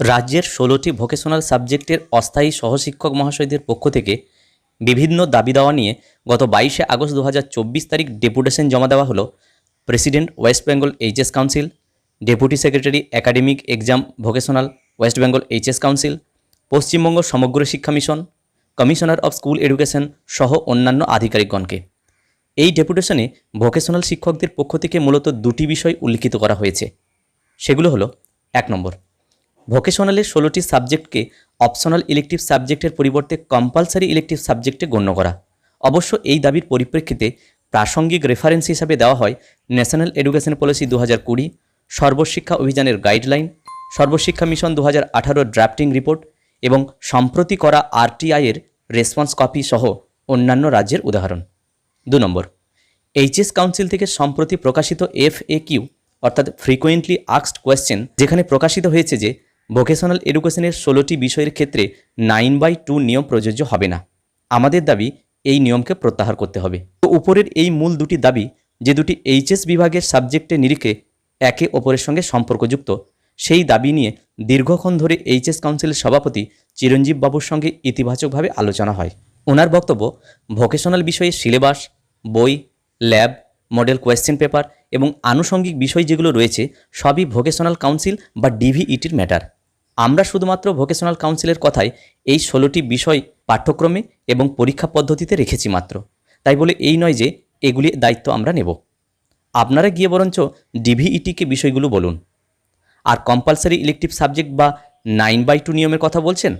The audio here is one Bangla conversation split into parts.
রাজ্যের ষোলোটি ভোকেশনাল সাবজেক্টের অস্থায়ী সহশিক্ষক মহাশয়দের পক্ষ থেকে বিভিন্ন দাবি দেওয়া নিয়ে গত বাইশে আগস্ট দু হাজার চব্বিশ তারিখ ডেপুটেশন জমা দেওয়া হলো president West Bengal HS council, deputy secretary academic exam vocational West Bengal HS council, Paschimbanga Samagra Shiksha mission, commissioner of school education সহ অন্যান্য আধিকারিকগণকে। এই ডেপুটেশনে ভোকেশনাল শিক্ষকদের পক্ষ থেকে মূলত দুটি বিষয় উল্লিখিত করা হয়েছে। সেগুলো হলো, এক নম্বর ভোকেশনালের ষোলোটি সাবজেক্টকে অপশনাল ইলেকটিভ সাবজেক্টের পরিবর্তে কম্পালসারি ইলেকটিভ সাবজেক্টে গণ্য করা। অবশ্য এই দাবির পরিপ্রেক্ষিতে প্রাসঙ্গিক রেফারেন্স হিসাবে দেওয়া হয় ন্যাশনাল এডুকেশন পলিসি দু হাজার কুড়ি, সর্বশিক্ষা অভিযানের গাইডলাইন সর্বশিক্ষা মিশন দু হাজার ড্রাফটিং রিপোর্ট এবং সম্প্রতি করা আরটিআইয়ের রেসপন্স কপি সহ অন্যান্য রাজ্যের উদাহরণ। দু নম্বর এইচএস কাউন্সিল থেকে সম্প্রতি প্রকাশিত এফ এ কিউ অর্থাৎ ফ্রিকোয়েন্টলি আক্সড কোয়েশ্চেন যেখানে প্রকাশিত হয়েছে যে ভোকেশনাল এডুকেশনের ষোলোটি বিষয়ের ক্ষেত্রে নাইন বাই টু নিয়ম প্রযোজ্য হবে না। আমাদের দাবি, এই নিয়মকে প্রত্যাহার করতে হবে। তো উপরের এই মূল দুটি দাবি, যে দুটি এইচএস বিভাগের সাবজেক্টের নিরিখে একে অপরের সঙ্গে সম্পর্কযুক্ত, সেই দাবি নিয়ে দীর্ঘক্ষণ ধরে এইচএস কাউন্সিলের সভাপতি চিরঞ্জীব বাবুর সঙ্গে ইতিবাচকভাবে আলোচনা হয়। ওনার বক্তব্য ভোকেশনাল বিষয়ে সিলেবাস, বই ল্যাব মডেল কোয়েশ্চেন পেপার এবং আনুষঙ্গিক বিষয় যেগুলো রয়েছে, সবই ভোকেশনাল কাউন্সিল বা ডিভিইটির ম্যাটার আমরা শুধুমাত্র ভোকেশনাল কাউন্সিলের কথায় এই ষোলোটি বিষয় পাঠ্যক্রমে এবং পরীক্ষা পদ্ধতিতে রেখেছি মাত্র। তাই বলে এই নয় যে এগুলি দায়িত্ব আমরা নেব। আপনারা গিয়ে বরঞ্চ ডিভিইটিকে বিষয়গুলো বলুন। আর কম্পালসারি ইলেকটিভ সাবজেক্ট বা নাইন বাই টু নিয়মের কথা বলছেন?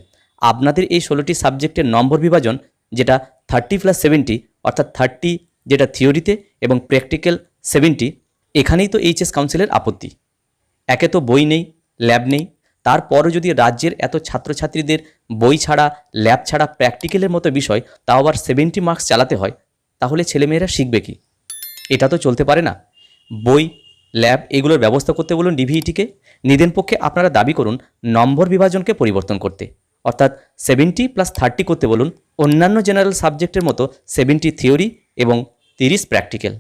আপনাদের এই ষোলোটি সাবজেক্টের নম্বর বিভাজন, যেটা থার্টি প্লাস সেভেন্টি অর্থাৎ থার্টি যেটা থিওরিতে এবং প্র্যাকটিক্যাল সেভেন্টি এখানেই তো এইচএস কাউন্সিলের আপত্তি। একে তো বই নেই ল্যাব নেই তারপরও যদি রাজ্যের এত ছাত্রছাত্রীদের বই ছাড়া, ল্যাব ছাড়া প্র্যাকটিক্যালের মতো বিষয় তাও আবার সেভেন্টি মার্কস চালাতে হয়, তাহলে ছেলেমেয়েরা শিখবে কি? এটা তো চলতে পারে না। বই, ল্যাব এগুলোর ব্যবস্থা করতে বলুন ডিভিইটিকে নিদেন পক্ষে আপনারা দাবি করুন নম্বর বিভাজনকে পরিবর্তন করতে। অর্থাৎ সেভেন্টি প্লাস থার্টি করতে বলুন অন্যান্য জেনারেল সাবজেক্টের মতো সেভেন্টি থিওরি এবং তিরিশ প্র্যাকটিক্যাল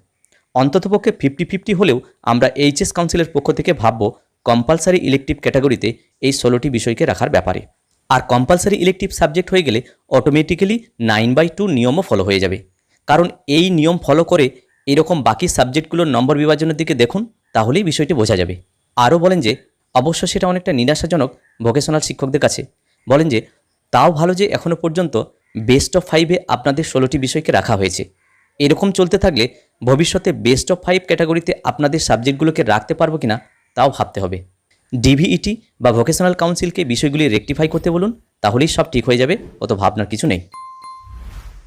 অন্ততপক্ষে ফিফটি ফিফটি হলেও আমরা এইচএস কাউন্সিলের পক্ষ থেকে ভাবব কম্পালসারি ইলেকটিভ ক্যাটাগরিতে এই ষোলোটি বিষয়কে রাখার ব্যাপারে। আর কম্পালসারি ইলেকটিভ সাবজেক্ট হয়ে গেলে অটোমেটিক্যালি নাইন বাই টু নিয়মও ফলো হয়ে যাবে। কারণ এই নিয়ম ফলো করে এরকম বাকি সাবজেক্টগুলোর নম্বর বিভাজনের দিকে দেখুন, তাহলেই বিষয়টি বোঝা যাবে। আরও বলেন যে, অবশ্য সেটা অনেকটা নিরাশাজনক ভোকেশনাল শিক্ষকদের কাছে। বলেন যে, তাও ভালো যে এখনও পর্যন্ত বেস্ট অফ ফাইভে আপনাদের ষোলোটি বিষয়কে রাখা হয়েছে। এরকম চলতে থাকলে ভবিষ্যতে বেস্ট অফ ফাইভ ক্যাটাগরিতে আপনাদের সাবজেক্টগুলোকে রাখতে পারব কিনা, তাও ভাবতে হবে। ডিভিইটি বা ভোকেশনাল কাউন্সিলকে বিষয়গুলি রেকটিফাই করতে বলুন, তাহলেই সব ঠিক হয়ে যাবে, অত ভাবনার কিছু নেই।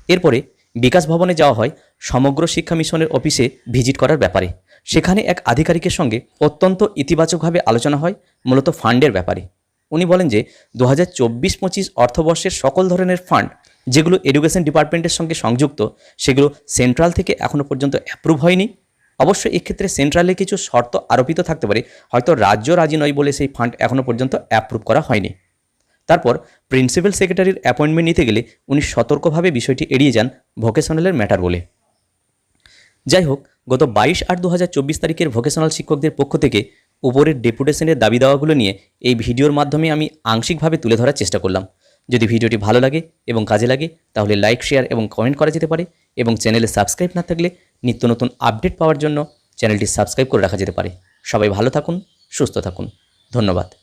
এরপরে বিকাশ ভবনে যাওয়া হয় সমগ্র শিক্ষা মিশনের অফিসে ভিজিট করার ব্যাপারে। সেখানে এক আধিকারিকের সঙ্গে অত্যন্ত ইতিবাচকভাবে আলোচনা হয়, মূলত ফান্ডের ব্যাপারে। উনি বলেন যে দু হাজার চব্বিশ পঁচিশ অর্থবর্ষের সকল ধরনের ফান্ড, যেগুলো এডুকেশন ডিপার্টমেন্টের সঙ্গে সংযুক্ত, সেগুলো সেন্ট্রাল থেকে এখনও পর্যন্ত অ্যাপ্রুভ হয়নি। অবশ্য এক্ষেত্রে সেন্ট্রালে কিছু শর্ত আরোপিত থাকতে পারে। হয়তো রাজ্য রাজি নয় বলে সেই ফান্ড এখনও পর্যন্ত অ্যাপ্রুভ করা হয়নি। তারপর প্রিন্সিপাল সেক্রেটারির অ্যাপয়েন্টমেন্ট নিতে গেলে উনি সতর্কভাবে বিষয়টি এড়িয়ে যান ভোকেশনালের ম্যাটার বলে। যাই হোক, গত বাইশ আট দু তারিখের ভোকেশনাল শিক্ষকদের পক্ষ থেকে উপরের ডেপুটেশনের দাবি দাওয়াগুলো নিয়ে এই ভিডিওর মাধ্যমে আমি আংশিকভাবে তুলে ধরার চেষ্টা করলাম। যদি ভিডিওটি ভালো লাগে এবং কাজে লাগে, তাহলে লাইক শেয়ার এবং কমেন্ট করা যেতে পারে এবং চ্যানেলে সাবস্ক্রাইব না থাকলে নিত্য নতুন আপডেট পাওয়ার জন্য চ্যানেলটি সাবস্ক্রাইব করে রাখা যেতে পারে। সবাই ভালো থাকুন, সুস্থ থাকুন। ধন্যবাদ।